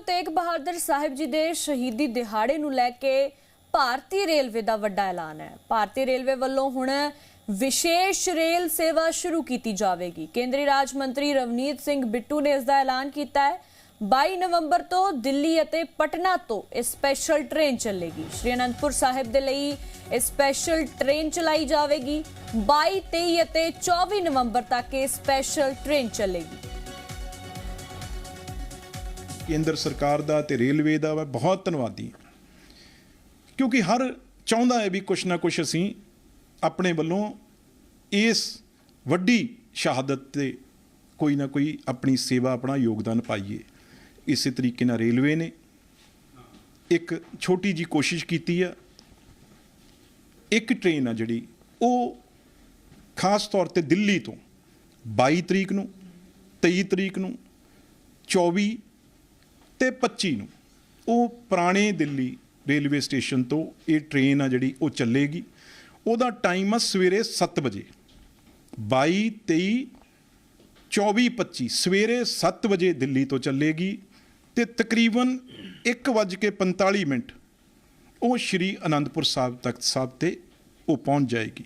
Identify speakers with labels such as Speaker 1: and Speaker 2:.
Speaker 1: ਤੇਗ ਬਹਾਦਰ ਸਾਹਿਬ ਜੀ ਦੇ ਸ਼ਹੀਦੀ ਦਿਹਾੜੇ ਨੂੰ ਲੈ ਕੇ ਭਾਰਤੀ ਰੇਲਵੇ ਦਾ ਵੱਡਾ ਐਲਾਨ ਹੈ। ਭਾਰਤੀ ਰੇਲਵੇ ਵੱਲੋਂ ਹੁਣ ਵਿਸ਼ੇਸ਼ ਰੇਲ ਸੇਵਾ ਸ਼ੁਰੂ ਕੀਤੀ ਜਾਵੇਗੀ। ਕੇਂਦਰੀ ਰਾਜ ਮੰਤਰੀ ਰਵਨੀਤ ਸਿੰਘ ਬਿੱਟੂ ਨੇ ਇਸ ਦਾ ਐਲਾਨ ਕੀਤਾ ਹੈ। 22 ਨਵੰਬਰ ਤੋਂ ਦਿੱਲੀ ਅਤੇ ਪਟਨਾ ਤੋਂ ਇਹ ਸਪੈਸ਼ਲ ਟ੍ਰੇਨ ਚੱਲੇਗੀ। ਸ਼੍ਰੀ ਅਨੰਦਪੁਰ ਸਾਹਿਬ ਦੇ ਲਈ ਇਹ ਸਪੈਸ਼ਲ ਟ੍ਰੇਨ ਚਲਾਈ ਜਾਵੇਗੀ। 22 23 ਅਤੇ 24 ਨਵੰਬਰ ਤੱਕ ਇਹ ਸਪੈਸ਼ਲ ਟ੍ਰੇਨ ਚੱਲੇਗੀ।
Speaker 2: ਕੇਂਦਰ ਸਰਕਾਰ ਦਾ ਤੇ ਰੇਲਵੇ ਦਾ ਮੈਂ ਬਹੁਤ ਧੰਨਵਾਦੀ ਕਿਉਂਕਿ ਹਰ ਚਾਹੁੰਦਾ ਹੈ ਵੀ ਕੁਛ ਨਾ ਕੁਛ ਅਸੀਂ ਆਪਣੇ ਵੱਲੋਂ ਇਸ ਵੱਡੀ ਸ਼ਹਾਦਤ ਤੇ ਕੋਈ ਨਾ ਕੋਈ ਆਪਣੀ ਸੇਵਾ, ਆਪਣਾ ਯੋਗਦਾਨ ਪਾਈਏ। ਇਸੇ ਤਰੀਕੇ ਨਾਲ ਰੇਲਵੇ ਨੇ ਇੱਕ ਛੋਟੀ ਜੀ ਕੋਸ਼ਿਸ਼ ਕੀਤੀ ਆ। ਇੱਕ ਟ੍ਰੇਨ ਆ ਜਿਹੜੀ, ਉਹ ਖਾਸ ਤੌਰ ਤੇ ਦਿੱਲੀ ਤੋਂ 22 ਤਰੀਕ ਨੂੰ 23 ਤਰੀਕ ਨੂੰ 24 ਤੇ 25 ਨੂੰ। ਉਹ ਪੁਰਾਣੇ ਦਿੱਲੀ ਰੇਲਵੇ ਸਟੇਸ਼ਨ ਤੋਂ ਇਹ ਟ੍ਰੇਨ ਆ ਜਿਹੜੀ, ਉਹ ਚੱਲੇਗੀ। ਉਹਦਾ ਟਾਈਮ ਆ ਸਵੇਰੇ 7 ਵਜੇ। 22 23 24 25 ਸਵੇਰੇ 7 ਵਜੇ ਦਿੱਲੀ ਤੋਂ ਚੱਲੇਗੀ ਤੇ ਤਕਰੀਬਨ 1:45 ਮਿੰਟ ਉਹ ਸ਼੍ਰੀ ਅਨੰਦਪੁਰ ਸਾਹਿਬ ਤਖਤ ਸਾਹਿਬ ਤੇ ਉਹ ਪਹੁੰਚ ਜਾਏਗੀ।